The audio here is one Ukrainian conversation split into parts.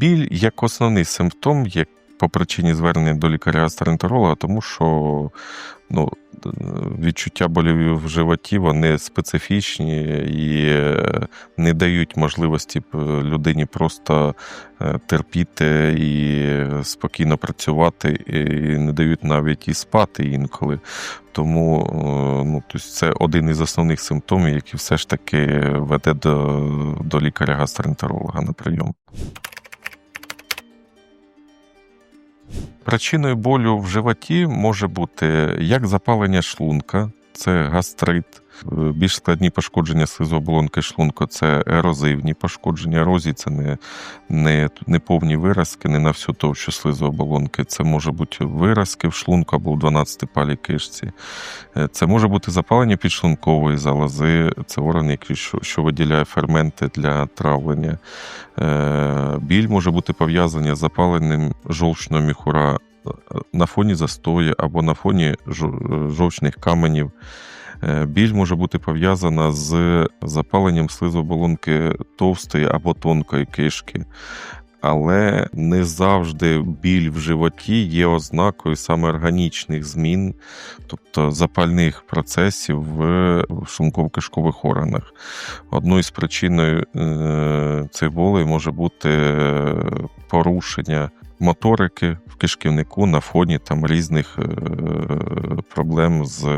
Біль як основний симптом, як по причині звернення до лікаря-гастроентеролога, тому що ну, відчуття болів в животі вони специфічні і е, не дають можливості людині просто е, терпіти і спокійно працювати, і не дають навіть і спати інколи. Тому е, ну, тобто це один із основних симптомів, який все ж таки веде до, до лікаря-гастроентеролога на прийом. Причиною болю в животі може бути як запалення шлунка, це гастрит, Е, більш складні пошкодження слизооболонки шлунку це ерозивні пошкодження. Ерозії це не, не, не повні виразки, не на всю товщу слизооболонки. Це може бути виразки в шлунку або в 12 палій кишці. Е, Це може бути запалення підшлункової залози, це орган, який що, що виділяє ферменти для травлення. Е, Біль може бути пов'язаний з запаленням жовчного міхура на фоні застою або на фоні жовчних каменів. Е, Біль може бути пов'язана з запаленням слизооболонки товстої або тонкої кишки. Але не завжди біль в животі є ознакою саме органічних змін, тобто запальних процесів в шлунково-кишкових органах. Одною з причиною е, цих болей може бути е, порушення моторики в кишківнику на фоні там різних е, проблем з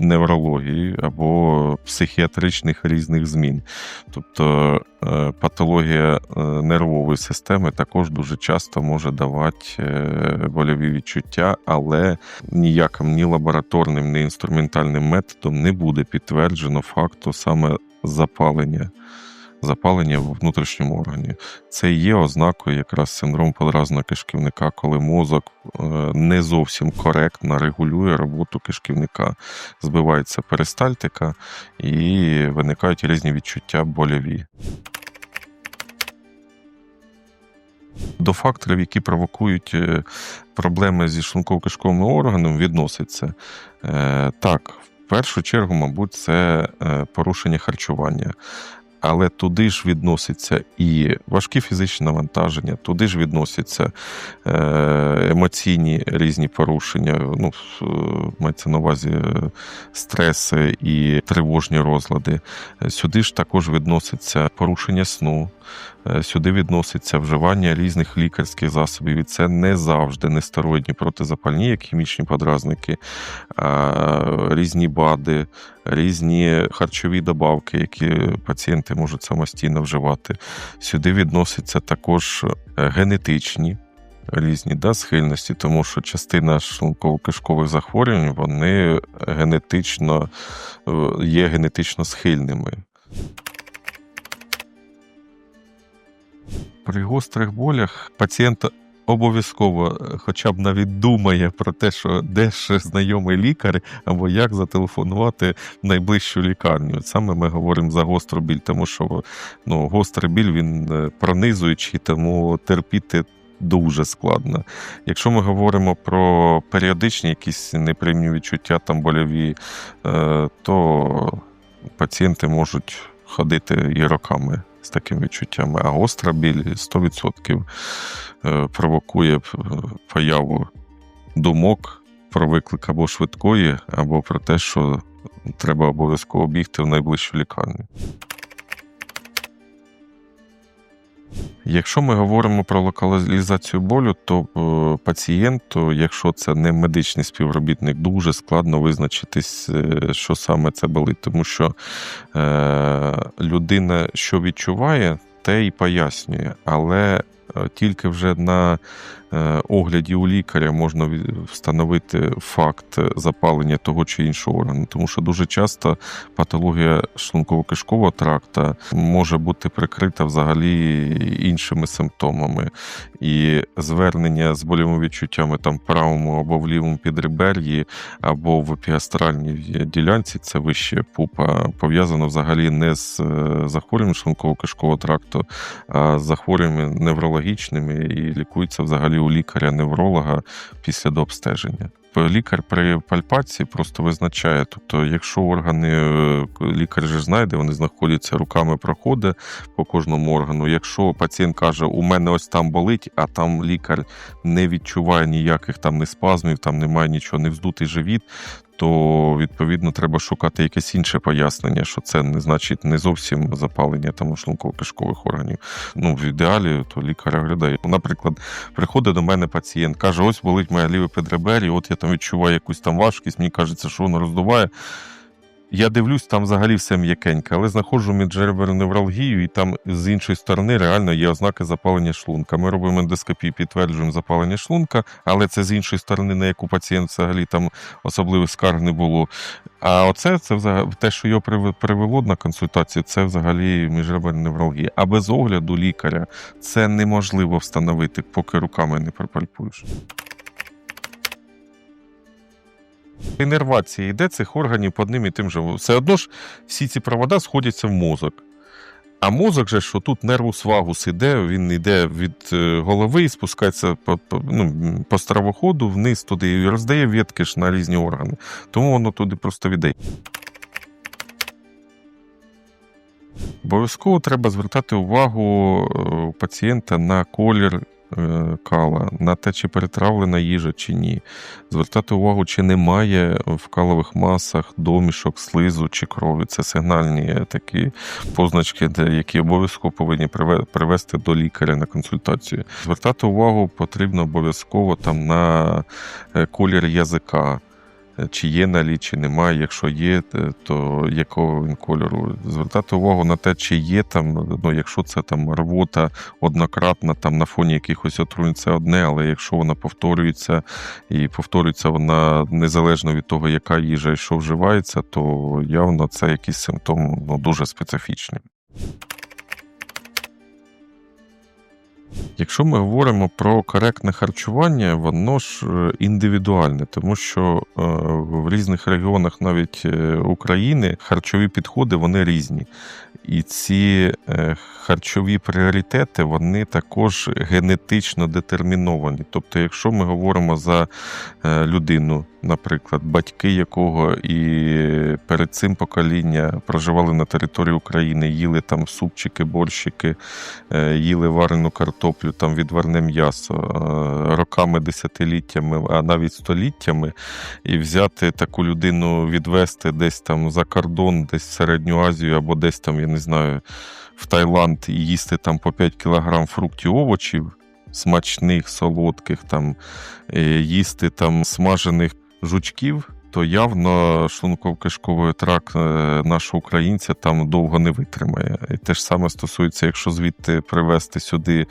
неврологією або психіатричних різних змін. Тобто е, патологія е, нервової системи також дуже часто може давати е, больові відчуття, але ніяким ні лабораторним, ні інструментальним методом не буде підтверджено факту саме запалення. Запалення в внутрішньому органі. Це є ознакою якраз синдрому подразного кишківника, коли мозок е, не зовсім коректно регулює роботу кишківника. Збивається перистальтика і виникають різні відчуття больові. До факторів, які провокують е, проблеми зі шлунково-кишковим органом, відноситься е, так. В першу чергу, мабуть, це порушення харчування. Але туди ж відноситься і важкі фізичні навантаження, туди ж відносяться е, емоційні різні порушення, ну, е, мається на увазі е, стреси і тривожні розлади. Сюди ж також відноситься порушення сну, сюди відноситься вживання різних лікарських засобів. І це не завжди нестероїдні протизапальні, як хімічні подразники, а різні БАДи, різні харчові добавки, які пацієнти можуть самостійно вживати. Сюди відносяться також е, генетичні. Різні да, схильності, тому що частина шлунково-кишкових захворювань вони генетично е, є генетично схильними. При гострих болях пацієнт обов'язково е, хоча б навіть думає про те, що де ж знайомий лікар, або як зателефонувати в найближчу лікарню. Саме ми говоримо за гостру біль, тому що ну, гострий біль він е, пронизуючий, тому терпіти. Дуже складно. Якщо ми говоримо про періодичні якісь неприємні відчуття, там больові, е, то пацієнти можуть ходити і роками з такими відчуттями. А гостра біль 100% е, провокує е, появу думок про виклик або швидкої, або про те, що треба обов'язково бігти в найближчу лікарню. Якщо ми говоримо про локалізацію болю, то е, пацієнту, якщо це не медичний співробітник, дуже складно визначитись, е, що саме це болить, тому що е, людина, що відчуває, те й пояснює, але тільки вже на е, огляді у лікаря можна встановити факт запалення того чи іншого органу, тому що дуже часто патологія шлунково-кишкового тракта може бути прикрита взагалі іншими симптомами. І звернення з больовими відчуттями там правому або в лівому підребер'ї, або в епіастральній ділянці, це вище пупа, пов'язано взагалі не з е, захворюванням шлунково-кишкового тракту, а з захворюванням захворюваннями неврологічними і лікується взагалі у лікаря-невролога після дообстеження. лікар при пальпації просто визначає. Тобто, якщо органи е, лікар же знайде, вони знаходяться руками проходить по кожному органу. Якщо пацієнт каже, у мене ось там болить, а там лікар не відчуває ніяких там не спазмів, там немає нічого, не вздутий живіт. То відповідно треба шукати якесь інше пояснення, що це не значить не зовсім запалення там шлунково-кишкових органів. Ну в ідеалі то лікар оглядає. Наприклад, приходить до мене пацієнт, каже: ось болить моя ліве підребер'я, от я там відчуваю якусь там важкість, мені кажеться, що воно роздуває. Я дивлюсь, там взагалі все м'якеньке, але знаходжу міжреберну невралгію, і там з іншої сторони реально є ознаки запалення шлунка. Ми робимо ендоскопію, підтверджуємо запалення шлунка, але це з іншої сторони, на яку пацієнт взагалі там особливих скарг не було. А оце це взагалі те, що його привело на консультацію, це взагалі міжреберна невралгія. А без огляду лікаря це неможливо встановити, поки руками не пропальпуєш. Інервація йде цих органів по одним і тим же. Все одно ж всі ці провода сходяться в мозок. А мозок же, що тут нервус вагус іде, він йде від е, голови і спускається по, по, ну, по стравоходу вниз туди і роздає ветки ж на різні органи. Тому воно туди просто віддає. Обов'язково треба звертати увагу е, пацієнта на колір кала, на те, чи перетравлена їжа чи ні. Звертати увагу, чи немає в калових масах домішок, слизу чи крові. Це сигнальні такі позначки, які обов'язково повинні привести до лікаря на консультацію. Звертати увагу потрібно обов'язково там на е, колір язика. Е, Чи є налій, чи немає. Якщо є, то якого він кольору. Звертати увагу на те, чи є там, ну якщо це там рвота однократна, там на фоні якихось отруєнь, це одне, але якщо вона повторюється і повторюється вона незалежно від того, яка їжа і що вживається, то явно це якийсь симптом ну, дуже специфічний. Якщо ми говоримо про коректне харчування, воно ж е, індивідуальне, тому що е, в різних регіонах навіть е, України харчові підходи вони різні. І ці харчові пріоритети вони також генетично детерміновані. Тобто, якщо ми говоримо за людину, наприклад, батьки якого і перед цим покоління проживали на території України, їли там супчики, борщики, е, їли варену картоплю, там відварне м'ясо е, роками, десятиліттями, а навіть століттями, і взяти таку людину, відвести десь там за кордон, десь в Середню Азію або десь там, я не знаю, в Таїланд і їсти там по 5 кілограм фруктів, овочів. Смачних, солодких, там е, їсти там смажених жучків, то явно шлунково-кишковий тракт е, нашого українця там довго не витримає. І те ж саме стосується, якщо звідти привезти сюди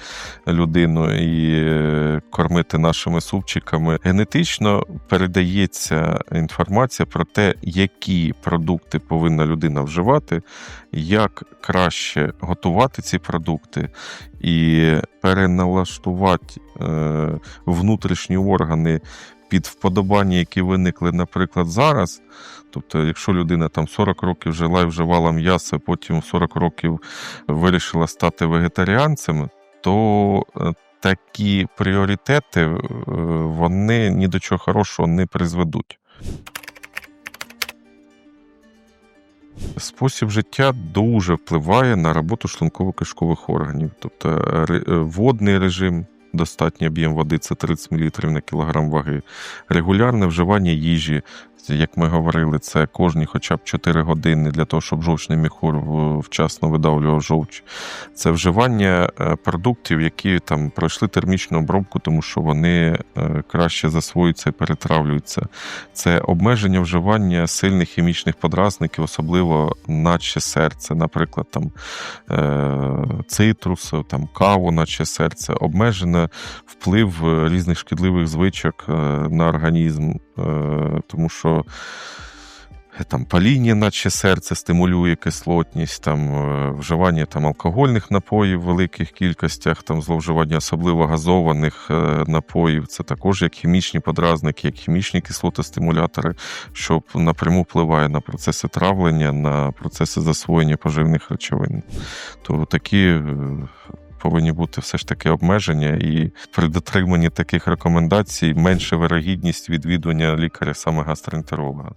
людину і е, кормити нашими супчиками. Генетично передається інформація про те, які продукти повинна людина вживати, як краще готувати ці продукти і переналаштувати е, внутрішні органи під вподобання, які виникли, наприклад, зараз. Тобто, якщо людина там 40 років жила і вживала м'ясо, потім 40 років вирішила стати вегетаріанцем, то е, такі пріоритети е, вони ні до чого хорошого не призведуть. Спосіб життя дуже впливає на роботу шлунково-кишкових органів. Тобто е, водний режим, достатній об'єм води це 30 мл на кілограм ваги, регулярне вживання їжі. Як ми говорили, це кожні хоча б 4 години для того, щоб жовчний міхур вчасно видавлював жовч. Це вживання е, продуктів, які там пройшли термічну обробку, тому що вони е, краще засвоюються і перетравлюються. Це обмеження вживання сильних хімічних подразників, особливо наче серце, наприклад, там е, цитрус, там каву, наче серце, обмежене вплив різних шкідливих звичок на організм, тому що е, там паління, наче серце стимулює кислотність, там е, вживання там алкогольних напоїв в великих кількостях, там зловживання особливо газованих е, напоїв. Це також як хімічні подразники, як хімічні кислотостимулятори, що напряму впливає на процеси травлення, на процеси засвоєння поживних речовин. То такі е, повинні бути все ж таки обмеження, і при дотриманні таких рекомендацій менше вирогідність відвідування лікаря саме гастроентеролога.